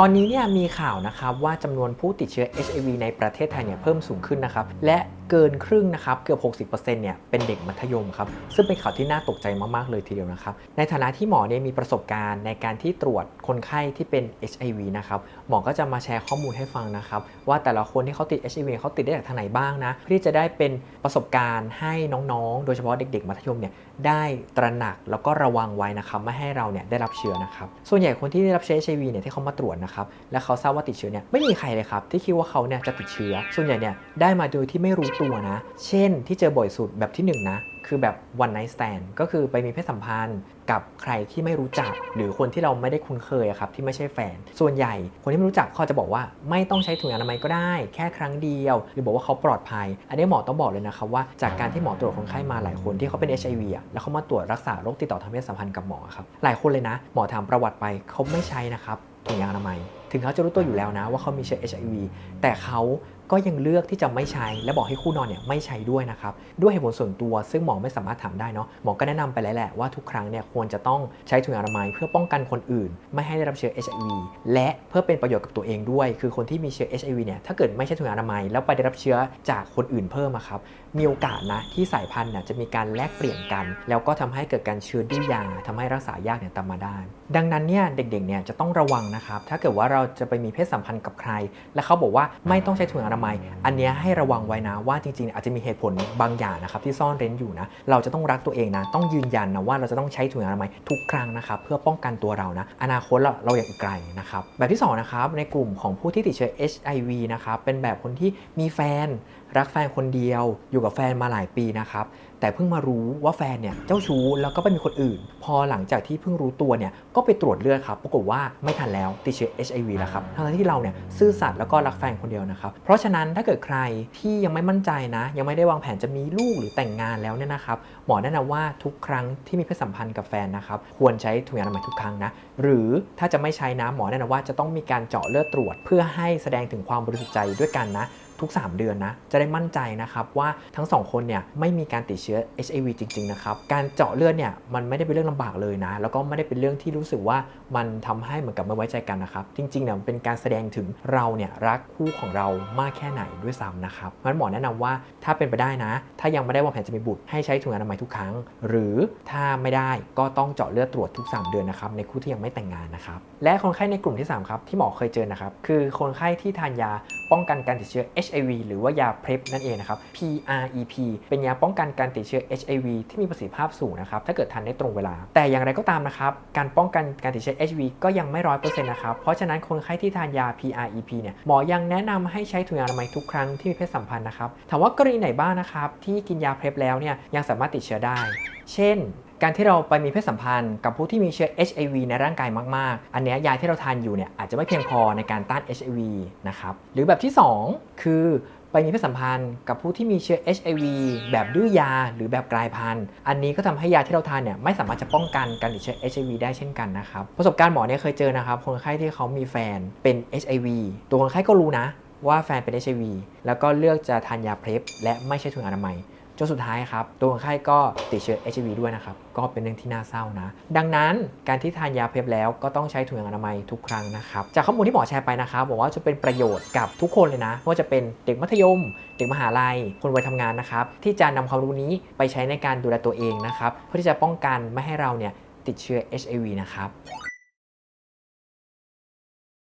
ตอนนี้เนี่ยมีข่าวนะครับว่าจำนวนผู้ติดเชื้อ HIV ในประเทศไทยเนี่ยเพิ่มสูงขึ้นนะครับและ เกินครึ่งนะครับเกือบ 60%เนี่ยเป็นเด็กมัธยมครับซึ่งเป็นข่าวที่น่าตกใจมากๆเลยทีเดียวนะครับในฐานะที่หมอเนี่ยมีประสบการณ์ในการที่ตรวจคนไข้ที่เป็น HIV นะครับหมอก็จะมาแชร์ข้อมูลให้ฟังนะครับว่าแต่ละคนที่เขาติด HIV เนี่ยเขาติดได้จากทางไหนบ้างนะเพื่อที่จะได้เป็นประสบการณ์ให้น้องๆ โดยเฉพาะเด็ก ๆ มัธยมเนี่ยได้ตระหนักแล้วก็ระวังไว้นะครับไม่ให้เราเนี่ยได้รับเชื้อนะครับส่วนใหญ่คนที่ได้รับเชื้อ HIV เนี่ยที่เขามาตรวจนะครับและเขาทราบว่าติดเชื้อเนี่ยไม่มีใครเลยครับที่คิดว่าเขาเนี่ยจะติดเชื้อ ส่วนใหญ่เนี่ยได้มาโดยที่ไม่รู้ตัวนะ เช่นที่เจอบ่อยสุดแบบที่หนึ่งนะคือแบบ one night stand ก็คือไปมีเพศสัมพันธ์กับใครที่ไม่รู้จัก หรือคนที่เราไม่ได้คุ้นเคยครับที่ไม่ใช่แฟน ส่วนใหญ่คนที่ไม่รู้จักเขาจะบอกว่าไม่ต้องใช้ถุงอนามัยก็ได้ แค่ครั้งเดียว หรือบอกว่าเขาปลอดภัย อันนี้หมอต้องบอกเลยนะครับว่าจากการที่หมอตรวจคนไข้มาหลายคนที่เขาเป็น HIV อะแล้วเขามาตรวจรักษาโรคติดต่อทางเพศสัมพันธ์กับหมอครับหลายคนเลยนะ หมอถามประวัติไปเขาไม่ใช้นะครับถุงยางอนามัย ถึงเขาจะรู้ตัวอยู่แล้วนะว่าเขามีเชื้อ HIV แต่เขาก็ยังเลือกที่จะไม่ใช้ และบอกให้คู่นอนเนี่ยไม่ใช้ด้วยนะครับ ด้วยเหตุผลส่วนตัวซึ่งหมอไม่สามารถถาได้เนาะหมอก็แนะนำไปแล้วแหละว่าทุกครั้งเนี่ยควรจะต้องใช้ถุงยางอนามัยเพื่อป้องกันคนอื่น ไม่ให้ได้รับเชื้อ HIV และเพื่อเป็นประโยชน์กับตัวเองด้วย คือคนที่มีเชื้อ HIV เนี่ยถ้าเกิดไม่ใช่ถุงยางอนามัย แล้วไปได้รับเชื้อจากคนอื่นเพิ่มครับมีโอกาสนะที่สายพันธุ์เนี่ยจะมีการแลกเปลี่ยนกัน แล้วก็ทำให้เกิดการเชื้อดื้อยาทำให้รักษายากเนี่ยตามมาได้ ดังนั้นเนี่ยเด็กๆเนี่ยจะต้องระวังนะครับถ้าเกิดว่าเราจะไปมีเพศสัมพันธ์กับใคร และเขาบอกว่าไม่ต้องใช้ถุงอนามัย อันเนี้ยให้ระวังไว้นะว่าจริงๆ อาจจะมีเหตุผลบางอย่างนะครับที่ซ่อนเร้นอยู่นะ เราจะต้องรักตัวเองนะ ต้องยืนยันนะว่าเราจะต้องใช้ถุงอนามัยทุกครั้งนะครับเพื่อป้องกันตัวเรานะ อนาคตเราเราอย่างอีกไกลนะครับแบบที่สองนะครับในกลุ่มของผู้ที่ติดเชื้อ HIV นะครับเป็นแบบคนที่มีแฟนรักแฟนคนเดียว อยู่กับแฟนมาหลายปีนะครับแต่เพิ่งมารู้ว่าแฟนเนี่ยเจ้าชู้แล้วก็ไปมีคนอื่น พอหลังจากที่เพิ่งรู้ตัวเนี่ยก็ไปตรวจเลือดครับปรากฏว่าไม่ทันแล้วติดเชื้อ HIV แล้วครับทั้งที่เราเนี่ยซื่อสัตย์แล้วก็รักแฟนคนเดียวนะครับเพราะฉะนั้นถ้าเกิดใครที่ยังไม่มั่นใจนะ ยังไม่ได้วางแผนจะมีลูกหรือแต่งงานแล้วเนี่ยนะครับหมอแนะนำว่าทุกครั้งที่มีเพศสัมพันธ์กับแฟนนะครับควรใช้ถุงยางอนามัยทุกครั้งนะหรือถ้าจะไม่ใช้นะหมอแนะนำว่าจะต้องมีการเจาะเลือดตรวจ เพื่อให้แสดงถึงความบริสุทธิ์ใจด้วยกันนะทุก 3 เดือนนะ จะได้มั่นใจนะครับว่าทั้ง 2 คนเนี่ยไม่มีการติดเชื้อ HIV จริง ๆ นะครับ การเจาะเลือดเนี่ยมันไม่ได้เป็นเรื่องลำบากเลยนะ แล้วก็ไม่ได้เป็นเรื่องที่รู้สึกว่ามันทำให้เหมือนกับไม่ไว้ใจกันนะครับ จริงๆเนี่ยเป็นการแสดงถึงเราเนี่ยรักคู่ของเรามากแค่ไหนด้วยซ้ำนะครับงั้นหมอแนะนำว่าถ้าเป็นไปได้นะ ถ้ายังไม่ได้วางแผนจะมีบุตรให้ใช้ถุงอนามัยทุกครั้ง หรือถ้าไม่ได้ก็ต้องเจาะเลือดตรวจทุก 3 เดือนนะครับในคู่ที่ยังไม่แต่งงานนะครับและคนไข้ในกลุ่มที่3ครับที่หมอเคยเจอนะครับคือคนไข้ที่ทานยาป้องกันการติดเชื้อ HIV หรือว่ายา PrEP นั่นเองนะครับ PrEP เป็นยาป้องกันการติดเชื้อ HIV ที่มีประสิทธิภาพสูงนะครับถ้าเกิดทานได้ตรงเวลา แต่อย่างไรก็ตามนะครับการป้องกันการติดเชื้อ HIV ก็ยังไม่ร้อยเปอร์เซ็นต์นะครับเพราะฉะนั้นคนไข้ที่ทานยา PrEP เนี่ยหมอยังแนะนำให้ใช้ถุงยางอนามัยทุกครั้งที่มีเพศสัมพันธ์นะครับถามว่ากรณีไหนบ้างนะครับที่กินยา PrEP แล้วเนี่ยยังสามารถติดเชื้อได้ เช่น การที่เราไปมีเพศสัมพันธ์กับผู้ที่มีเชื้อ HIV ในร่างกายมาก ๆ อันนี้ยาที่เราทานอยู่เนี่ยอาจจะไม่เพียงพอในการต้าน HIV นะครับ หรือแบบที่ 2 คือไปมีเพศสัมพันธ์กับผู้ที่มีเชื้อ HIV แบบดื้อยาหรือแบบกลายพันธุ์ อันนี้ก็ทำให้ยาที่เราทานเนี่ยไม่สามารถจะป้องกันการติดเชื้อ HIV ได้เช่นกันนะครับ ประสบการณ์หมอเนี่ยเคยเจอนะครับคนไข้ที่เขามีแฟนเป็น HIV ตัวคนไข้ก็รู้นะว่าแฟนเป็น HIV แล้วก็เลือกจะทานยาเพลฟและไม่ใช่ถุงอนามัย จนสุดท้ายครับ ตัวคนไข้ก็ติดเชื้อ HIV ด้วยนะครับ ก็เป็นเรื่องที่น่าเศร้านะ ดังนั้นการที่ทานยาเพลฟแล้วก็ต้องใช้ถุงยางอนามัยทุกครั้งนะครับ จากข้อมูลที่หมอแชร์ไปนะครับบอกว่าจะเป็นประโยชน์กับทุกคนเลยนะไม่ว่าจะเป็นเด็กมัธยม เด็กมหาลัย คนวัยทำงานนะครับ ที่จะนำความรู้นี้ไปใช้ในการดูแลตัวเองนะครับ เพื่อที่จะป้องกันไม่ให้เราเนี่ยติดเชื้อ HIV นะครับ